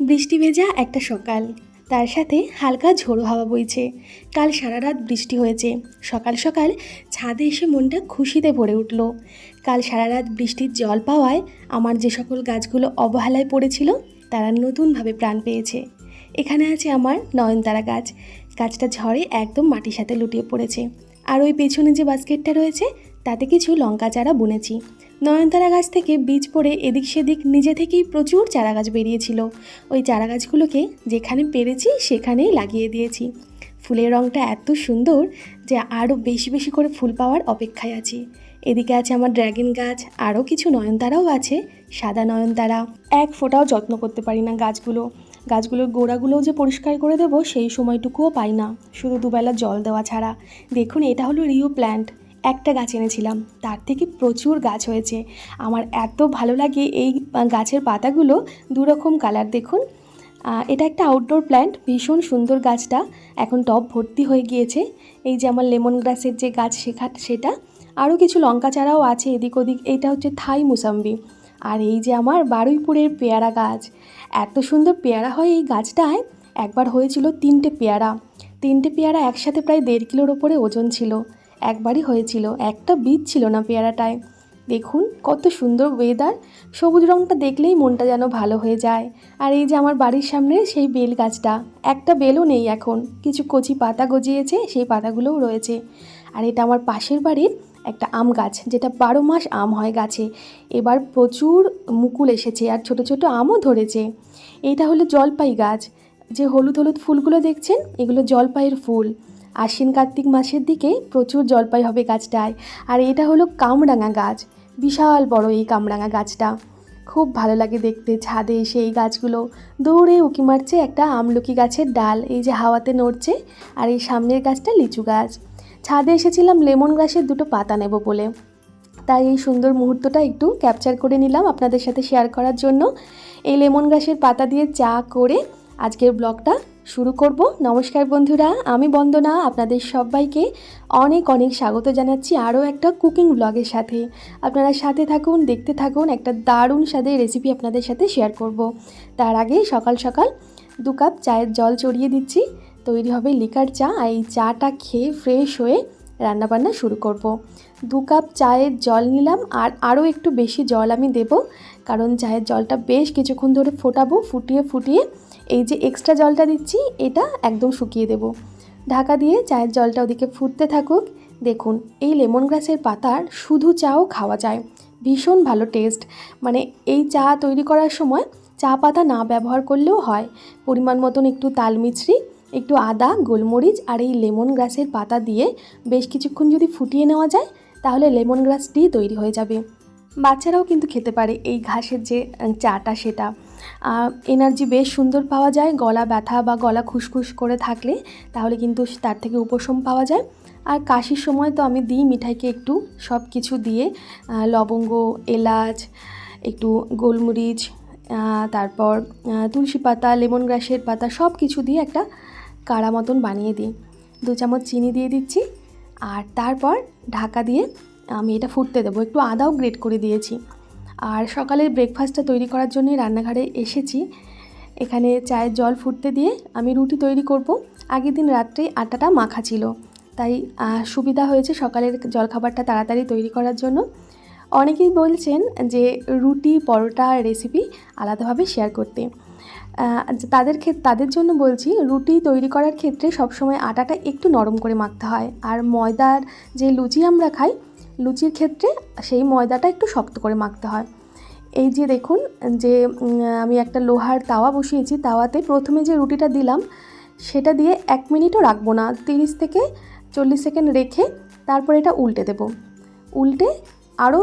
বৃষ্টি ভেজা একটা সকাল। তার সাথে হালকা ঝোড়ো হাওয়া বইছে। কাল সারা রাত বৃষ্টি হয়েছে। সকাল সকাল ছাদে এসে মনটা খুশিতে ভরে উঠল। কাল সারা রাত বৃষ্টির জল পাওয়ায় আমার যে সকল গাছগুলো অবহেলায় পড়েছিল, তারা নতুনভাবে প্রাণ পেয়েছে। এখানে আছে আমার নয়নতারা গাছ। গাছটা ঝড়ে একদম মাটির সাথে লুটিয়ে পড়েছে। আর ওই পেছনে যে বাস্কেটটা রয়েছে, তাতে কিছু লঙ্কা চারা বুনেছি। নয়নতারা গাছ থেকে বীজ পড়ে এদিক সেদিক নিজে থেকেই প্রচুর চারা গাছ বেরিয়েছিল। ওই চারা গাছগুলোকে যেখানে পেরেছি সেখানেই লাগিয়ে দিয়েছি। ফুলের রঙটা এত সুন্দর যে আরও বেশি বেশি করে ফুল পাওয়ার অপেক্ষায় আছি। এদিকে আছে আমার ড্র্যাগন গাছ, আরও কিছু নয়নতারাও আছে, সাদা নয়নতারা। এক ফোঁটাও যত্ন করতে পারি না গাছগুলো। গাছগুলোর গোড়াগুলোও যে পরিষ্কার করে দেবো সেই সময়টুকুও পাই না। শুধু দুবেলা জল দেওয়া ছাড়া। দেখুন, এটা হলো রিও প্ল্যান্ট। একটা গাছ এনেছিলাম। তার থেকে প্রচুর গাছ হয়েছে। আমার এত ভালো লাগে এই গাছের পাতাগুলো। দুরকম কালার দেখুন। এটা একটা আউটডোর প্ল্যান্ট ভীষণ সুন্দর গাছটা। এখন টব ভর্তি হয়ে গিয়েছে। এই যে আমার লেমন গ্রাসের যে গাছ শেখা সেটা। আরও কিছু লঙ্কা চারাও আছে এদিক ওদিক। এইটা হচ্ছে থাই মুসাম্বি। আর এই যে আমার বারুইপুরের পেয়ারা গাছ। এত সুন্দর পেয়ারা হয় এই গাছটায়। একবার হয়েছিল তিনটে পেয়ারা। তিনটে পেয়ারা একসাথে প্রায় দেড় কিলোর ওপরে ওজন ছিল। একবারই হয়েছিল। একটা বীজ ছিল না পেয়ারাটায়। দেখুন, কত সুন্দর ওয়েদার সবুজ রঙটা দেখলেই মনটা যেন ভালো হয়ে যায়। আর এই যে আমার বাড়ির সামনে সেই বেল গাছটা একটা বেলও নেই এখন। কিছু কচি পাতা গজিয়েছে, সেই পাতাগুলোও রয়েছে। আর এটা আমার পাশের বাড়ির একটা আম গাছ, যেটা বারো মাস আম হয় গাছে। এবার প্রচুর মুকুল এসেছে আর ছোট ছোট আমও ধরেছে। এইটা হলো জলপাই গাছ। যে হলুদ হলুদ ফুলগুলো দেখছেন, এগুলো জলপাইয়ের ফুল। আশ্বিন কার্তিক মাসের দিকে প্রচুর জলপাই হবে গাছটায়। আর এটা হলো কামরাঙা গাছ। বিশাল বড় এই কামরাঙা গাছটা। খুব ভালো লাগে দেখতে ছাদে এসে এই গাছগুলো। দৌড়ে উঁকি মারছে একটা আমলকি গাছের ডাল। এই যে হাওয়াতে নড়ছে আর এই সামনের গাছটা লিচু গাছ। ছাদে এসেছিলাম লেমন গাছের দুটো পাতা নেব বলে। তাই এই সুন্দর মুহূর্তটা একটু ক্যাপচার করে নিলাম আপনাদের সাথে শেয়ার করার জন্য। এই লেমন গাছের পাতা দিয়ে চা করে আজকের ব্লগটা শুরু করব। নমস্কার বন্ধুরা, আমি বন্দনা, আপনাদের সবাইকে অনেক অনেক স্বাগত জানাচ্ছি আরও একটা কুকিং ব্লগের সাথে। আপনারা সাথে থাকুন, দেখতে থাকুন, একটা দারুণ স্বাদের রেসিপি আপনাদের সাথে শেয়ার করব। তার আগে সকাল সকাল দু কাপ চায়ের জল চড়িয়ে দিচ্ছি। তৈরি হবে লিকার চা, আর এই চাটা খেয়ে ফ্রেশ হয়ে রান্নাবান্না শুরু করব। দু কাপ চায়ের জল নিলাম, আর আরও একটু বেশি জল আমি দেব, কারণ চায়ের জলটা বেশ কিছুক্ষণ ধরে ফোটাবো, ফুটিয়ে ফুটিয়ে এই যে এক্সট্রা জলটা দিচ্ছি, এটা একদম শুকিয়ে দেব। ঢাকা দিয়ে চায়ের জলটা ওদিকে ফুটতে থাকুক। দেখুন, এই লেমন গ্রাসের পাতার শুধু চাও খাওয়া যায়। ভীষণ ভালো টেস্ট মানে এই চা তৈরি করার সময় চা পাতা না ব্যবহার করলেও হয়। পরিমাণ মতন একটু তাল মিছরি, একটু আদা, গোলমরিচ আর এই লেমন গ্রাসের পাতা দিয়ে বেশ কিছুক্ষণ যদি ফুটিয়ে নেওয়া যায়, তাহলে লেমন গ্রাস টি তৈরি হয়ে যাবে। বাচ্চারাও কিন্তু খেতে পারে এই ঘাসের যে চাটা সেটা। এনার্জি বেশ সুন্দর পাওয়া যায়, গলা ব্যথা বা গলা খুসখুস করে থাকলে, তাহলে কিন্তু তার থেকে উপশম পাওয়া যায়। আর কাশির সময় তো আমি দিই মিঠাইকে একটু সব কিছু দিয়ে লবঙ্গ, এলাচ, একটু গোলমরিচ তারপর তুলসী পাতা, লেমন গ্রাসের পাতা সব কিছু দিয়ে একটা কাড়া মতন বানিয়ে দিই। দু চামচ চিনি দিয়ে দিচ্ছি, আর তারপর ঢাকা দিয়ে আমি এটা ফুটতে দেবো। একটু আদাও গ্রেট করে দিয়েছি। আর সকালের ব্রেকফাস্টটা তৈরি করার জন্যই রান্নাঘরে এসেছি। এখানে চায়ের জল ফুটতে দিয়ে আমি রুটি তৈরি করব। আগের দিন রাত্রেই আটাটা মাখা ছিল। তাই সুবিধা হয়েছে সকালের জলখাবারটা তাড়াতাড়ি তৈরি করার জন্য। অনেকেই বলছেন যে রুটি, পরোটা রেসিপি আলাদাভাবে শেয়ার করতে। তাদের ক্ষেত্রে তাদের জন্য বলছি, রুটি তৈরি করার ক্ষেত্রে সবসময় আটাটা একটু নরম করে মাখতে হয়। আর ময়দার যে লুচি আমরা খাই লুচির ক্ষেত্রে সেই ময়দাটা একটু শক্ত করে মাখতে হয়। এই যে দেখুন, যে আমি একটা লোহার তাওয়া বসিয়েছি, তাওয়াতে প্রথমে যে রুটিটা দিলাম, সেটা দিয়ে এক মিনিটও রাখব না, তিরিশ থেকে চল্লিশ সেকেন্ড রেখে তারপর এটা উল্টে দেব। উল্টে আরও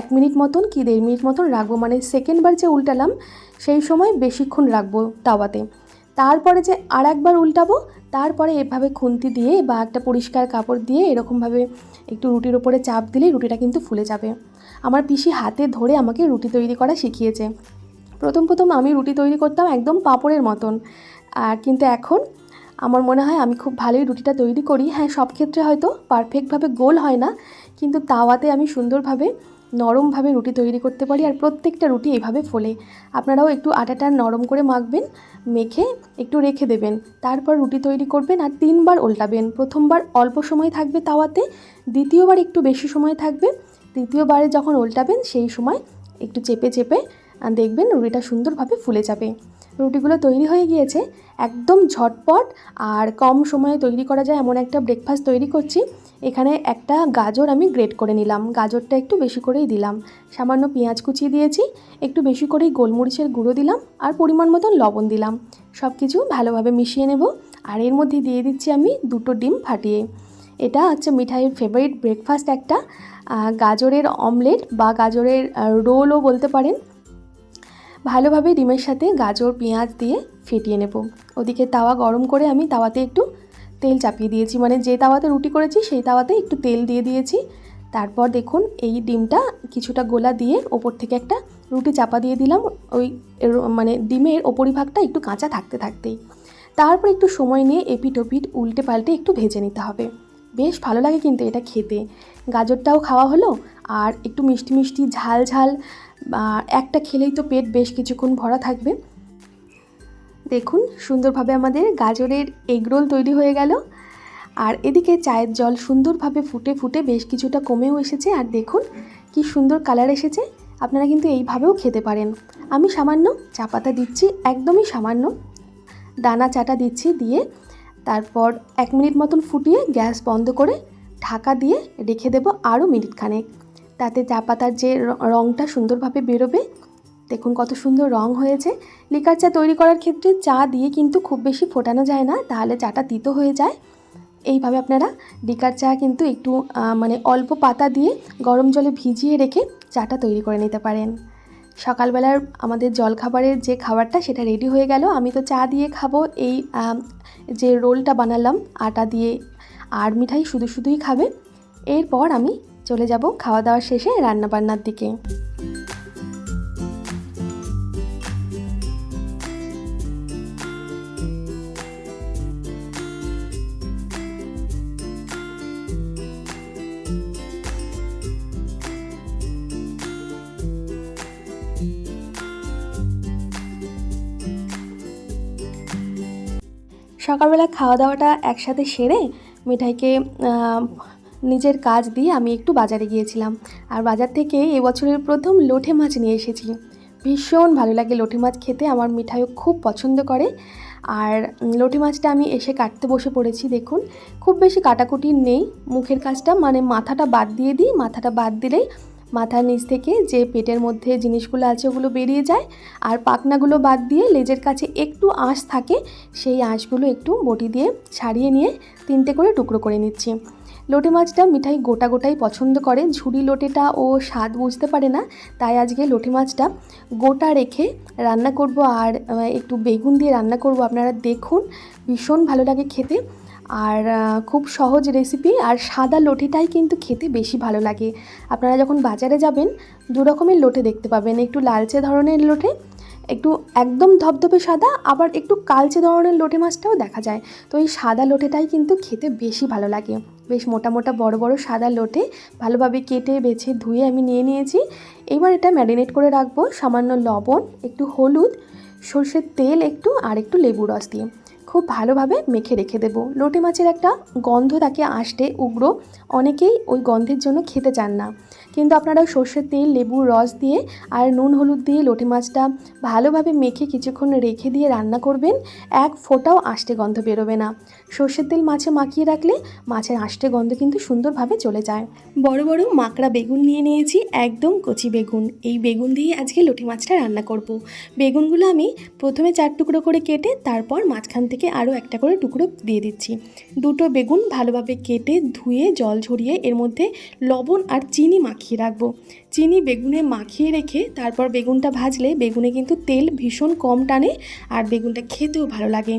এক মিনিট মতন কি দেড় মিনিট মতন রাখব মানে সেকেন্ডবার যে উল্টালাম, সেই সময় বেশিক্ষণ রাখব তাওয়াতে। তারপরে যে আর একবার উল্টাবো, তারপরে এভাবে খুন্তি দিয়ে বা একটা পরিষ্কার কাপড় দিয়ে এরকমভাবে একটু রুটির ওপরে চাপ দিলেই রুটিটা কিন্তু ফুলে যাবে। আমার পিসি হাতে ধরে আমাকে রুটি তৈরি করা শিখিয়েছে। প্রথম প্রথম আমি রুটি তৈরি করতাম একদম পাঁপড়ের মতন। আর কিন্তু এখন আমার মনে হয় আমি খুব ভালোই রুটিটা তৈরি করি। হ্যাঁ সব ক্ষেত্রে হয়তো পারফেক্টভাবে গোল হয় না, কিন্তু তাওয়াতে আমি সুন্দরভাবে নরমভাবে রুটি তৈরি করতে পারি আর প্রত্যেকটা রুটি এইভাবে ফোলে। আপনারাও একটু আটাটা নরম করে মাখবেন, মেখে একটু রেখে দেবেন। তারপর রুটি তৈরি করবেন আর তিনবার উল্টাবেন প্রথমবার অল্প সময় থাকবে তাওয়াতে, দ্বিতীয়বার একটু বেশি সময় থাকবে। তৃতীয়বারে যখন উল্টাবেন সেই সময় একটু চেপে চেপে দেখবেন রুটিটা সুন্দরভাবে ফুলে যাবে। রুটিগুলো তৈরি হয়ে গিয়েছে, একদম ঝটপট আর কম সময়ে তৈরি করা যায় এমন একটা ব্রেকফাস্ট তৈরি করছি। এখানে একটা গাজর আমি গ্রেট করে নিলাম, গাজরটা একটু বেশি করেই দিলাম। সামান্য পেঁয়াজ কুচিয়ে দিয়েছি, একটু বেশি করেই গোলমরিচের গুঁড়ো দিলাম আর পরিমাণ মতন লবণ দিলাম। সব কিছু ভালোভাবে মিশিয়ে নেব আর এর মধ্যে দিয়ে দিচ্ছি আমি দুটো ডিম ফাটিয়ে। এটা হচ্ছে মিঠাইয়ের ফেভারিট ব্রেকফাস্ট একটা। গাজরের অমলেট বা গাজরের রোলও বলতে পারেন। ভালোভাবে ডিমের সাথে গাজর, পেঁয়াজ দিয়ে ফেটিয়ে নেব। ওদিকে তাওয়া গরম করে আমি তাওয়াতে একটু তেল চাপিয়ে দিয়েছি। মানে যে তাওয়াতে রুটি করেছি, সেই তাওয়াতে একটু তেল দিয়ে দিয়েছি। তারপর দেখুন, এই ডিমটা কিছুটা গোলা দিয়ে ওপর থেকে একটা রুটি চাপা দিয়ে দিলাম। ওই মানে ডিমের ওপরিভাগটা একটু কাঁচা থাকতে থাকতেই। তারপর একটু সময় নিয়ে এপিট ওপিট উল্টে পাল্টে একটু ভেজে নিতে হবে। বেশ ভালো লাগে কিন্তু এটা খেতে। গাজরটাও খাওয়া হলো আর একটু মিষ্টি মিষ্টি ঝাল ঝাল একটা খেলেই তো পেট বেশ কিছুক্ষণ ভরা থাকবে। দেখুন সুন্দরভাবে আমাদের গাজরের এগরোল তৈরি হয়ে গেল। আর এদিকে চায়ের জল সুন্দরভাবে ফুটে ফুটে বেশ কিছুটা কমেও এসেছে। আর দেখুন কি সুন্দর কালার এসেছে। আপনারা কিন্তু এইভাবেও খেতে পারেন। আমি সামান্য চা পাতা দিচ্ছি, একদমই সামান্য। দানা চাটা দিচ্ছি দিয়ে তারপর এক মিনিট মতন ফুটিয়ে গ্যাস বন্ধ করে ঢাকা দিয়ে রেখে দেবো আরও মিনিটখানেক। তাতে চা পাতার যে রঙটা সুন্দরভাবে বেরোবে, দেখুন কত সুন্দর রং হয়েছে। লিকার চা তৈরি করার ক্ষেত্রে চা দিয়ে কিন্তু খুব বেশি ফোটানো যায় না, তাহলে চাটা তিতো হয়ে যায়। এইভাবে আপনারা লিকার চা কিন্তু একটু মানে অল্প পাতা দিয়ে গরম জলে ভিজিয়ে রেখে চাটা তৈরি করে নিতে পারেন। সকালবেলার আমাদের জলখাবারের যে খাবারটা, সেটা রেডি হয়ে গেল। আমি তো চা দিয়ে খাব, এই যে রোলটা বানালাম, আটা দিয়ে আর মিঠাই শুধু শুধুই খাবে। এরপর আমি চলে যাব খাওয়া দাওয়া শেষে রান্নাবান্নার দিকে। সকালবেলা খাওয়া দাওয়াটা একসাথে সেরে মিঠাইকে নিজের কাজ দিয়ে আমি একটু বাজারে গিয়েছিলাম। আর বাজার থেকে এবছরের প্রথম লোঠে মাছ নিয়ে এসেছি। ভীষণ ভালো লাগে লোটে মাছ খেতে, আমার মিঠাইও খুব পছন্দ করে। আর লোটে মাছটা আমি এসে কাটতে বসে পড়েছি, দেখুন। খুব বেশি কাটাকুটি নেই, মুখের কাজটা মানে মাথাটা বাদ দিয়ে দিই, মাথাটা বাদ দিলেই মাথার নিচ থেকে যে পেটের মধ্যে জিনিসগুলো আছে ওগুলো বেরিয়ে যায় আর পাখনাগুলো বাদ দিয়ে লেজের কাছে একটু আঁশ থাকে, সেই আঁশগুলো একটু বটি দিয়ে ছাড়িয়ে নিয়ে তিনটে করে টুকরো করে নিচ্ছি। লোটে মাছটা মিঠাই গোটা গোটাই পছন্দ করে ঝুড়ি লোটেটা ও স্বাদ বুঝতে পারে না, তাই আজকে লোটে মাছটা গোটা রেখে রান্না করব আর একটু বেগুন দিয়ে রান্না করব। আপনারা দেখুন, ভীষণ ভালো লাগে খেতে। আর খুব সহজ রেসিপি আর সাদা লোটেটাই কিন্তু খেতে বেশি ভালো লাগে। আপনারা যখন বাজারে যাবেন, দু রকমের লোটে দেখতে পাবেন। একটু লালচে ধরনের লোটে, একটু একদম ধপধপে সাদা, আবার একটু কালচে ধরনের লোটে মাছটাও দেখা যায়। তো এই সাদা লোটেটাই কিন্তু খেতে বেশি ভালো লাগে। বেশ মোটা মোটা বড় বড় সাদা লোটে ভালোভাবে কেটে, বেছে, ধুয়ে আমি নিয়ে নিয়েছি। এবার এটা ম্যারিনেট করে রাখব। সামান্য লবণ, একটু হলুদ, সর্ষের তেল একটু, আর একটু লেবু রস দিয়ে। খুব ভালোভাবে মেখে রেখে দেবো। লোটে মাছের একটা গন্ধ তাকে আসতে উগ্র। অনেকেই ওই গন্ধের জন্য খেতে চান না। কিন্তু আপনারা সর্ষের তেল, লেবুর রস দিয়ে আর নুন হলুদ দিয়ে লোটে মাছটা ভালোভাবে মেখে কিছুক্ষণ রেখে দিয়ে রান্না করবেন। এক ফোঁটাও আষ্টে গন্ধ বেরোবে না। সর্ষের তেল মাছে মাখিয়ে রাখলে মাছের আষ্টে গন্ধ কিন্তু সুন্দরভাবে চলে যায়। বড় বড় মাকড়া বেগুন নিয়ে নিয়েছি, একদম কচি বেগুন। এই বেগুন দিয়ে আজকে লোটে মাছটা রান্না করব। বেগুনগুলো আমি প্রথমে চার টুকরো করে কেটে তারপর মাঝখান থেকে আরও একটা করে টুকরো দিয়ে দিচ্ছি। দুটো বেগুন ভালোভাবে কেটে ধুয়ে জল ঝরিয়ে এর মধ্যে লবণ আর চিনি মাখিয়ে রাখব। চিনি বেগুনে মাখিয়ে রেখে তারপর বেগুনটা ভাজলে বেগুনে কিন্তু তেল ভীষণ কম টানে আর বেগুনটা খেতেও ভালো লাগে।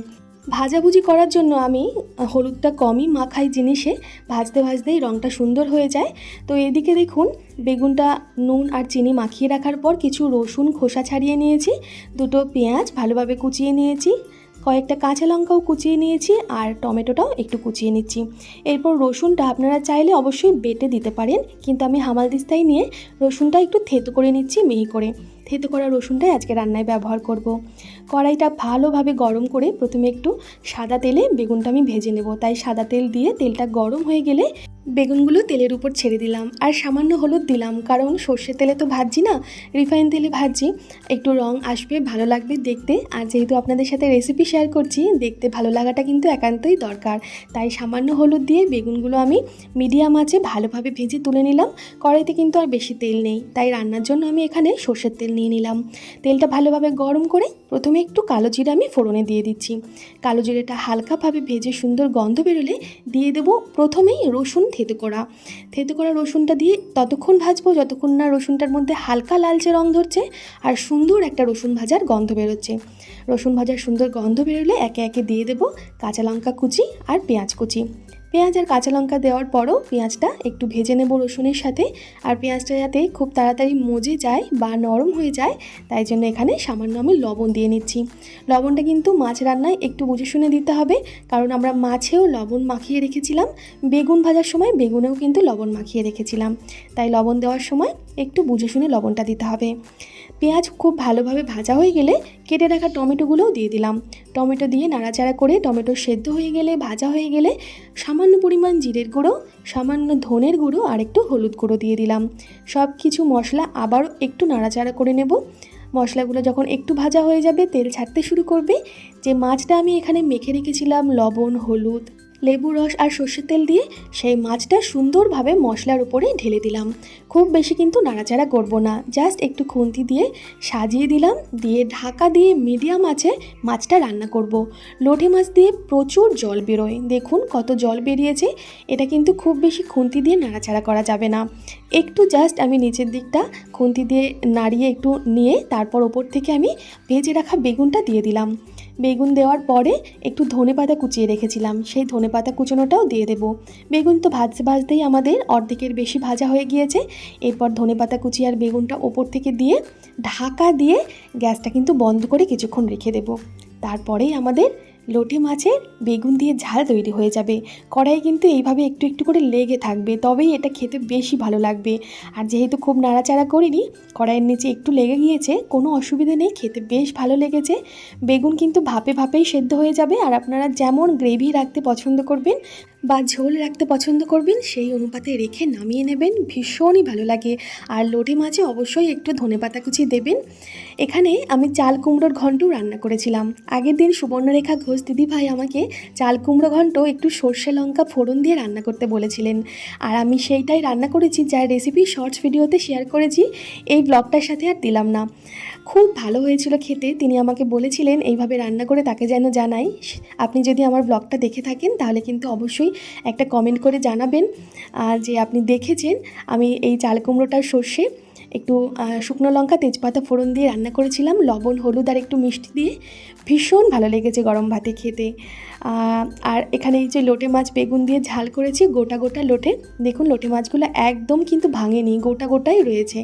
ভাজাভুজি করার জন্য আমি হলুদটা কমই মাখাই জিনিসে। ভাজতে ভাজতেই রঙটা সুন্দর হয়ে যায়। তো এদিকে দেখুন, বেগুনটা, নুন আর চিনি মাখিয়ে রাখার পর কিছু রসুন খোসা ছাড়িয়ে নিয়েছি। দুটো পেঁয়াজ ভালোভাবে কুচিয়ে নিয়েছি। কয়েকটা কাঁচা লঙ্কাও কুচিয়ে নিয়েছি আর টমেটোটাও একটু কুচিয়ে নিচ্ছি। এরপর রসুনটা আপনারা চাইলে অবশ্যই বেটে দিতে পারেন, কিন্তু আমি হামালদিস্তায় নিয়ে রসুনটা একটু থেতো করে নিচ্ছি মিহি করে। থেতো করা রসুনটাই আজকে রান্নায় ব্যবহার করব। কড়াইটা ভালোভাবে গরম করে প্রথমে একটু সাদা তেলে বেগুনটা আমি ভেজে নেব। তাই সাদা তেল দিয়ে তেলটা গরম হয়ে গেলে বেগুনগুলো তেলের উপর ছেড়ে দিলাম। আর সামান্য হলুদ দিলাম, কারণ সর্ষের তেলে তো ভাজছি না, রিফাইন তেলে ভাজছি। একটু রং আসবে, ভালো লাগবে দেখতে। আর যেহেতু আপনাদের সাথে রেসিপি শেয়ার করছি, দেখতে ভালো লাগাটা কিন্তু একান্তই দরকার। তাই সামান্য হলুদ দিয়ে বেগুনগুলো আমি মিডিয়াম আঁচে ভালোভাবে ভেজে তুলে নিলাম। কড়াইতে কিন্তু আর বেশি তেল নেই, তাই রান্নার জন্য আমি এখানে সর্ষের তেল নিয়ে নিলাম। তেলটা ভালোভাবে গরম করে প্রথমে একটু কালো জিরা আমি ফোড়নে দিয়ে দিচ্ছি। কালো জিরেটা হালকাভাবে ভেজে সুন্দর গন্ধ বেরোলে দিয়ে দেবো প্রথমেই রসুন থেতো করা। থেতো করা রসুনটা দিয়ে ততক্ষণ ভাজবো, যতক্ষণ না রসুনটার মধ্যে হালকা লালচে রং ধরছে আর সুন্দর একটা রসুন ভাজার গন্ধ বেরোচ্ছে। রসুন ভাজার সুন্দর গন্ধ বেরোলে একে একে দিয়ে দেবো কাঁচা লঙ্কা কুচি আর পেঁয়াজ কুচি। পেঁয়াজ আর কাঁচা লঙ্কা দেওয়ার পরও পেঁয়াজটা একটু ভেজে নেব রসুনের সাথে। আর পেঁয়াজটা যাতে খুব তাড়াতাড়ি মজে যায় বা নরম হয়ে যায়, তাই জন্য এখানে সামান্য আমি লবণ দিয়ে নিচ্ছি। লবণটা কিন্তু মাছ রান্নায় একটু বুঝে শুনে দিতে হবে, কারণ আমরা মাছেও লবণ মাখিয়ে রেখেছিলাম। বেগুন ভাজার সময় বেগুনেও কিন্তু লবণ মাখিয়ে রেখেছিলাম। তাই লবণ দেওয়ার সময় একটু বুঝে শুনে লবণটা দিতে হবে। পেঁয়াজ খুব ভালোভাবে ভাজা হয়ে গেলে কেটে রাখা টমেটোগুলোও দিয়ে দিলাম। টমেটো দিয়ে নাড়াচাড়া করে টমেটো সেদ্ধ হয়ে গেলে, ভাজা হয়ে গেলে সামান্য পরিমাণ জিরের গুঁড়ো, সামান্য ধনের গুঁড়ো আর একটু হলুদ গুঁড়ো দিয়ে দিলাম। সব কিছু মশলা আবারও একটু নাড়াচাড়া করে নেব। মশলাগুলো যখন একটু ভাজা হয়ে যাবে, তেল ছাড়তে শুরু করবে। যে মাছটা আমি এখানে মেখে রেখেছিলাম, লবণ, হলুদ লেবু রস আর সর্ষের তেল দিয়ে সেই মাছটা সুন্দরভাবে মশলার উপরে ঢেলে দিলাম। খুব বেশি কিন্তু নাড়াচাড়া করব না। জাস্ট একটু খুন্তি দিয়ে সাজিয়ে দিলাম। দিয়ে ঢাকা দিয়ে মিডিয়াম আছে মাছটা রান্না করব। লোটে মাছ দিয়ে প্রচুর জল বেরোয়। দেখুন কত জল বেরিয়েছে। এটা কিন্তু খুব বেশি খুন্তি দিয়ে নাড়াচাড়া করা যাবে না। একটু জাস্ট আমি নিচের দিকটা খুন্তি দিয়ে নাড়িয়ে একটু নিয়ে তারপর ওপর থেকে আমি ভেজে রাখা বেগুনটা দিয়ে দিলাম। বেগুন দেওয়ার পরে একটু ধনে পাতা কুচিয়ে রেখেছিলাম। সেই ধনে পাতা কুচোনোটাও দিয়ে দেবো। বেগুন তো ভাজতে ভাজতেই আমাদের অর্ধেকের বেশি ভাজা হয়ে গিয়েছে। এরপর ধনে পাতা কুচি আর বেগুনটা ওপর থেকে দিয়ে ঢাকা দিয়ে গ্যাসটা কিন্তু বন্ধ করে কিছুক্ষণ রেখে দেবো। তারপরেই আমাদের লোটে মাছের বেগুন দিয়ে ঝাল তৈরি হয়ে যাবে। কড়াই কিন্তু এইভাবে একটু একটু করে লেগে থাকবে, তবেই এটা খেতে বেশি ভালো লাগবে। আর যেহেতু খুব নাড়াচাড়া করিনি, কড়াইয়ের নিচে একটু লেগে গিয়েছে, কোনো অসুবিধা নেই, খেতে বেশ ভালো লেগেছে। বেগুন কিন্তু ভাপে ভাপেই সেদ্ধ হয়ে যাবে, আর আপনারা যেমন গ্রেভি রাখতে পছন্দ করবেন বা ঝোল রাখতে পছন্দ করবেন, সেই অনুপাতে রেখে নামিয়ে নেবেন। ভীষণই ভালো লাগে। আর লোটে মাছে অবশ্যই একটু ধনেপাতা কুচি দেবেন। এখানে আমি চাল কুমড়োর ঘন্ট রান্না করেছিলাম। আগের দিন সুবর্ণরেখা ঘোষ দিদি ভাই আমাকে চাল কুমড়ো ঘন্ট একটু সর্ষে লঙ্কা ফোড়ন দিয়ে রান্না করতে বলেছিলেন। আর আমি সেইটাই রান্না করেছি, যার রেসিপি শর্টস ভিডিওতে শেয়ার করেছি। এই ব্লগটার সাথে আর দিলাম না। খুব ভালো হয়েছিল খেতে। তিনি আমাকে বলেছিলেন, এইভাবে রান্না করে তাকে যেন জানাই। আপনি যদি আমার ব্লগটা দেখে থাকেন, তাহলে কিন্তু অবশ্যই একটা কমেন্ট করে জানাবেন। যে আপনি দেখেছেন, আমি এই চাল কুমড়োটার সর্ষে, একটু শুকনো লঙ্কা, তেজপাতা ফোড়ন দিয়ে রান্না করেছিলাম। লবণ, হলুদ আর একটু মিষ্টি দিয়ে ভীষণ ভালো লেগেছে গরম ভাতে খেতে। আর এখানে এই যে লোটে মাছ বেগুন দিয়ে ঝাল করেছি, গোটা গোটা লোটে। দেখুন, লোটে মাছগুলো একদম কিন্তু ভাঙেনি, গোটা গোটাই রয়েছে।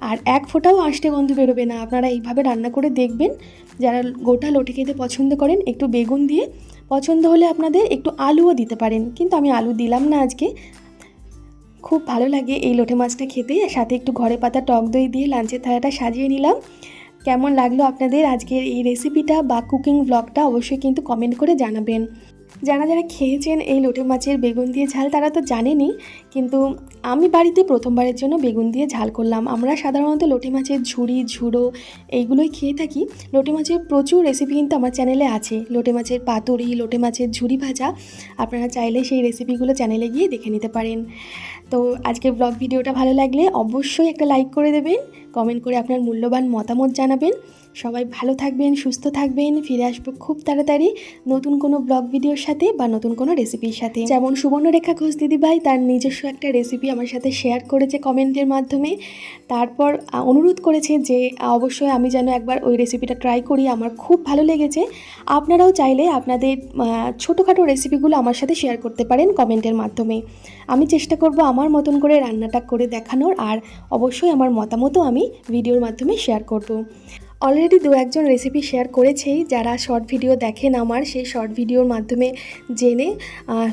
আর এক ফোঁটাও আষ্টে গন্ধ বেরোবে না। আপনারা এইভাবে রান্না করে দেখবেন। যারা গোটা লোটে খেতে পছন্দ করেন, একটু বেগুন দিয়ে। পছন্দ হলে আপনাদের একটু আলুও দিতে পারেন। কিন্তু আমি আলু দিলাম না আজকে। খুব ভালো লাগে এই লোটে মাছটা খেতে। সাথে একটু ঘরে পাতা টক দই দিয়ে লাঞ্চের থালাটা সাজিয়ে নিলাম। কেমন লাগল আপনাদের আজকের এই রেসিপিটা বা কুকিং ব্লগটা অবশ্যই কিন্তু কমেন্ট করে জানাবেন। যারা যারা খেয়েছেন এই লোটে মাছের বেগুন দিয়ে ঝাল, তারা তো জানেনি কিন্তু আমি বাড়িতে প্রথমবারের জন্য বেগুন দিয়ে ঝাল করলাম। আমরা সাধারণত লোটে মাছের ঝুড়ি, ঝুড়ো এইগুলোই খেয়ে থাকি। লোটে মাছের প্রচুর রেসিপি কিন্তু আমার চ্যানেলে আছে। লোটে মাছের পাতুরি, লোটে মাছের ঝুড়ি ভাজা, আপনারা চাইলে সেই রেসিপিগুলো চ্যানেলে গিয়ে দেখে নিতে পারেন। তো আজকের ব্লগ ভিডিওটা ভালো লাগলে অবশ্যই একটা লাইক করে দেবেন কমেন্ট করে আপনার মূল্যবান মতামত জানাবেন। সবাই ভালো থাকবেন, সুস্থ থাকবেন, ফিরে আসব খুব তাড়াতাড়ি নতুন কোনো ব্লগ ভিডিওর সাথে বা নতুন কোনো রেসিপির সাথে। যেমন সুবর্ণরেখা ঘোষ দিদিভাই তার নিজস্ব একটা রেসিপি আমার সাথে শেয়ার করেছে কমেন্টের মাধ্যমে। তারপর অনুরোধ করেছে যে অবশ্যই আমি যেন একবার ওই রেসিপিটা ট্রাই করি, আমার খুব ভালো লেগেছে। আপনারাও চাইলে আপনাদের ছোটোখাটো রেসিপিগুলো আমার সাথে শেয়ার করতে পারেন কমেন্টের মাধ্যমে। আমি চেষ্টা করব আমার মতন করে রান্নাটা করে দেখানোর আর অবশ্যই আমার মতামতও আমি ভিডিওর মাধ্যমে শেয়ার করব। অলরেডি দু একজন রেসিপি শেয়ার করেছেই, যারা শর্ট ভিডিও দেখেন আমার, সেই শর্ট ভিডিওর মাধ্যমে জেনে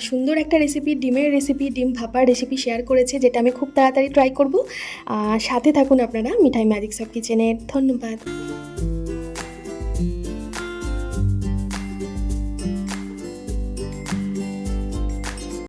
সুন্দর একটা রেসিপি ডিমের রেসিপি ডিম ভাপার রেসিপি শেয়ার করেছে, যেটা আমি খুব তাড়াতাড়ি ট্রাই করব। সাথে থাকুন আপনারা মিঠাই ম্যাজিক সব কিচেনের ধন্যবাদ।